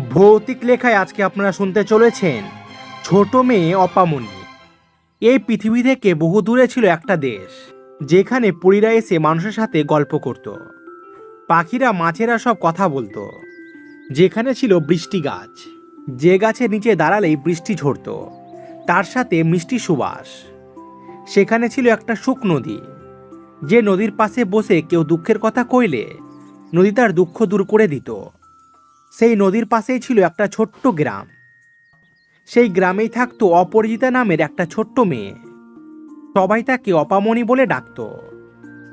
ভৌতিক লেখায় আজকে আপনারা শুনতে চলেছেন। ছোট মেয়ে অপামনি। এই পৃথিবী থেকে বহু দূরে ছিল একটা দেশ, যেখানে পরীরা এসে মানুষের সাথে গল্প করত। পাখিরা, মাছেরা সব কথা বলতো। যেখানে ছিল বৃষ্টি গাছ। যে গাছের নিচে দাঁড়ালেই বৃষ্টি ঝরত। তার সাথে মিষ্টি সুবাস। সেখানে ছিল একটা সুখ নদী। যে নদীর পাশে বসে কেউ দুঃখের কথা কইলে নদী তার দুঃখ দূর করে দিত। সেই নদীর পাশেই ছিল একটা ছোট্ট গ্রাম। সেই গ্রামেই থাকতো অপরাজিতা নামের একটা ছোট্ট মেয়ে। সবাই তাকে অপামনি বলে ডাকতো।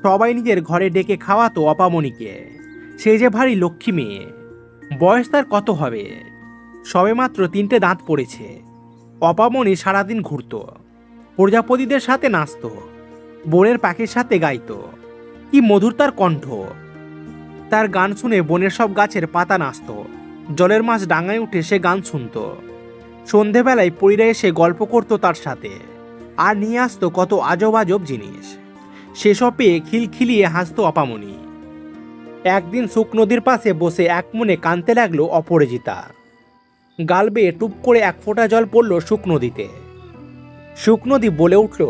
সবাই নিজের ঘরে ডেকে খাওয়াতো অপামনিকে। সে যে ভারী লক্ষ্মী মেয়ে। বয়স তার কত হবে? সবেমাত্র তিনটে দাঁত পড়েছে। অপামনি সারাদিন ঘুরতো। প্রজাপতিদের সাথে নাচতো। বনের পাখির সাথে গাইত। কি মধুর তার কণ্ঠ। তার গান শুনে বনের সব গাছের পাতা নাচত। জলের মাছ ডাঙায় উঠে সে গান শুনত। সন্ধেবেলায় পরীরা এসে গল্প করতো তার সাথে। আর নিয়ে আসতো কত আজব আজব জিনিস। সেসব পেয়ে খিলখিলিয়ে হাসতো অপামনি। একদিন শুক নদীর পাশে বসে এক মনে কানতে লাগল অপরাজিতা। গাল বেয়ে টুপ করে এক ফোঁটা জল পড়ল শুক নদীতে শুক নদী বলে উঠল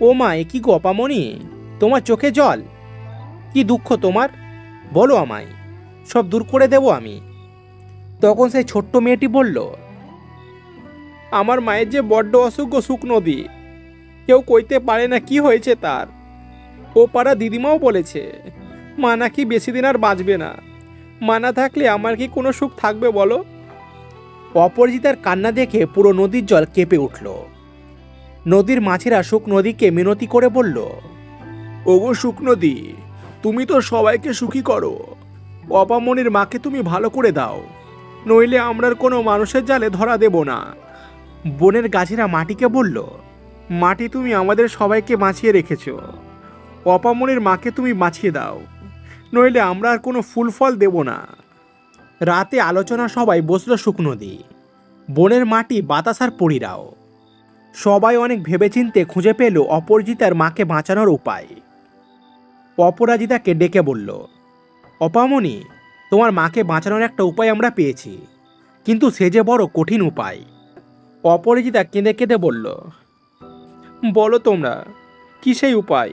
ও মা এ কি গো অপামনি? তোমার চোখে জল? কি দুঃখ তোমার? বলো আমায়, সব দূর করে দেব আমি। তখন সেই ছোট্ট মেয়েটি বলল, আমার মায়ের যে বড্ড অসুখ গো সুখ নদী কেউ কইতে পারে না কি হয়েছে তার। ও পাড়া দিদিমাও বলেছে, মা নাকি বেশি দিন আর বাঁচবে না। মা না থাকলে আমার কি কোনো সুখ থাকবে বলো? অপরাজিতার কান্না দেখে পুরো নদীর জল কেঁপে উঠল। নদীর মাছেরা সুখ নদীকে মিনতি করে বলল, ওগো সুখ নদী তুমি তো সবাইকে সুখী করো। অপামনির মাকে তুমি ভালো করে দাও। নইলে আমরার কোনো মানুষের জালে ধরা দেব না। বনের গাছেরা মাটিকে বলল, মাটি তুমি আমাদের সবাইকে বাঁচিয়ে রেখেছ। অপামনির মাকে তুমি বাঁচিয়ে দাও। নইলে আমরা আর কোনো ফুল ফল দেব না। রাতে আলোচনা সবাই বসল শুকনদী বনের মাটি বাতাসার পরিরাও। সবাই অনেক ভেবেচিন্তে খুঁজে পেল অপরাজিতার মাকে বাঁচানোর উপায়। অপরাজিতাকে ডেকে বলল, অপামনি, তোমার মাকে বাঁচানোর একটা উপায় আমরা পেয়েছি, কিন্তু সে যে বড় কঠিন উপায়। অপরাজিতা কেঁদে কেঁদে বলল, বলো তোমরা, কি সেই উপায়?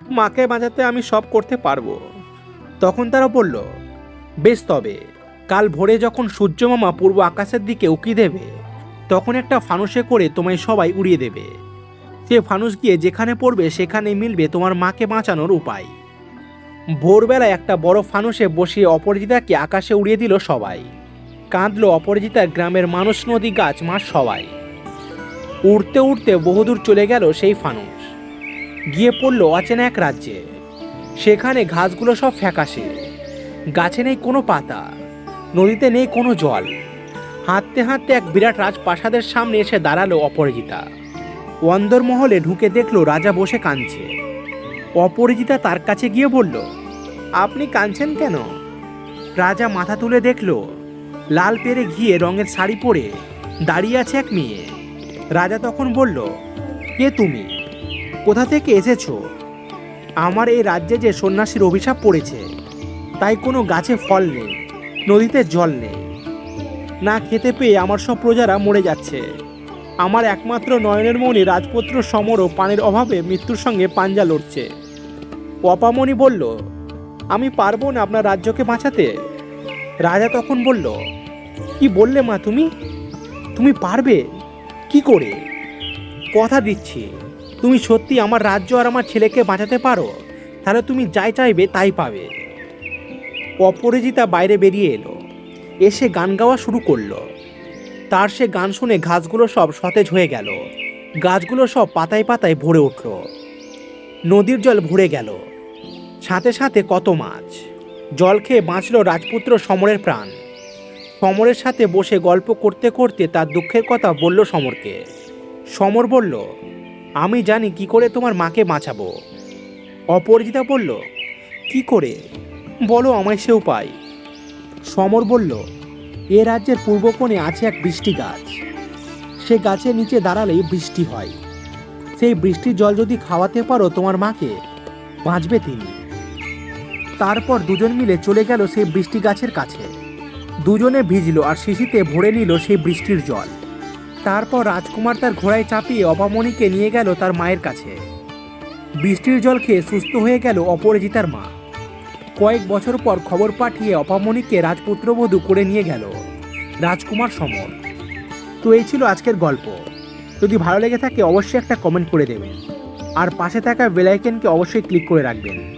মাকে বাঁচাতে আমি সব করতে পারব। তখন তারা বলল, বেশ তবে, কাল ভোরে যখন সূর্যমামা পূর্ব আকাশের দিকে উকি দেবে, তখন একটা ফানুসে করে তোমায় সবাই উড়িয়ে দেবে। সে ফানুস গিয়ে যেখানে পড়বে সেখানে মিলবে তোমার মাকে বাঁচানোর উপায়। ভোরবেলায় একটা বড় ফানুসে বসিয়ে অপরাজিতাকে আকাশে উড়িয়ে দিল সবাই। কাঁদল অপরাজিতার গ্রামের মানুষ নদী গাছ, মাছ সবাই। উড়তে উড়তে বহুদূর চলে গেল সেই ফানুস। গিয়ে পড়ল অচেনা এক রাজ্যে। সেখানে ঘাসগুলো সব ফ্যাকাশে। গাছে নেই কোনো পাতা, নদীতে নেই কোনো জল। হাঁটতে হাঁটতে এক বিরাট রাজপ্রাসাদের সামনে এসে দাঁড়াল অপরাজিতা। অন্দরমহলে ঢুকে দেখল রাজা বসে কাঁদছে। অপরাজিতা তার কাছে গিয়ে বলল, আপনি কাঁদছেন কেন? রাজা মাথা তুলে দেখল, লাল পেরে ঘিয়ে রঙের শাড়ি পরে দাঁড়িয়ে আছে এক মেয়ে। রাজা তখন বলল, কে তুমি? কোথা থেকে এসেছ? আমার এই রাজ্যে যে সন্ন্যাসীর অভিশাপ পড়েছে, তাই কোনো গাছে ফল নেই, নদীতে জল নেই। না খেতে পেয়ে আমার সব প্রজারা মরে যাচ্ছে। আমার একমাত্র নয়নের মণি রাজপুত্র সমর ও পানির অভাবে মৃত্যুর সঙ্গে পাঞ্জা লড়ছে। অপামণি বলল, আমি পারব না আপনার রাজ্যকে বাঁচাতে? রাজা তখন বলল, কি বললে মা তুমি? তুমি পারবে? কি করে? কথা দিচ্ছি। তুমি সত্যি আমার রাজ্য আর আমার ছেলেকে বাঁচাতে পারো? তাহলে তুমি যাই চাইবে তাই পাবে। অপরাজিতা বাইরে বেরিয়ে এলো। এসে গান গাওয়া শুরু করল। তার সে গান শুনে ঘাসগুলো সব সতেজ হয়ে গেল। গাছগুলো সব পাতায় পাতায় ভরে উঠল। নদীর জল ভরে গেল। সাথে সাথে কত মাছ। জল খেয়ে বাঁচল রাজপুত্র সমরের প্রাণ। সমরের সাথে বসে গল্প করতে করতে তার দুঃখের কথা বলল সমরকে। সমর বলল, আমি জানি কি করে তোমার মাকে বাঁচাবো। অপরাজিতা বলল, কি করে? বলো আমায় সে উপায়। সমর বলল এ রাজ্যের পূর্ব কোণে আছে এক বৃষ্টি গাছ। সে গাছের নিচে দাঁড়ালেই বৃষ্টি হয়। সেই বৃষ্টির জল যদি খাওয়াতে পারো তোমার মাকে, বাঁচবে তিনি। তারপর দুজন মিলে চলে গেল সেই বৃষ্টি গাছের কাছে। দুজনে ভিজল আর শিশিতে ভরে নিল সেই বৃষ্টির জল। তারপর রাজকুমার তার ঘোড়ায় চাপিয়ে অপামণিকে নিয়ে গেল তার মায়ের কাছে। বৃষ্টির জল খেয়ে সুস্থ হয়ে গেল অপরাজিতার মা। কয়েক বছর পর খবর পাঠিয়ে অপামণিকে রাজপুত্রবধূ করে নিয়ে গেল, রাজকুমার সমর। তো এই ছিল আজকের গল্প। যদি ভালো লেগে থাকে, অবশ্যই একটা কমেন্ট করে দেবেন। আর পাশে থাকা বেলাইকেনকে অবশ্যই ক্লিক করে রাখবেন।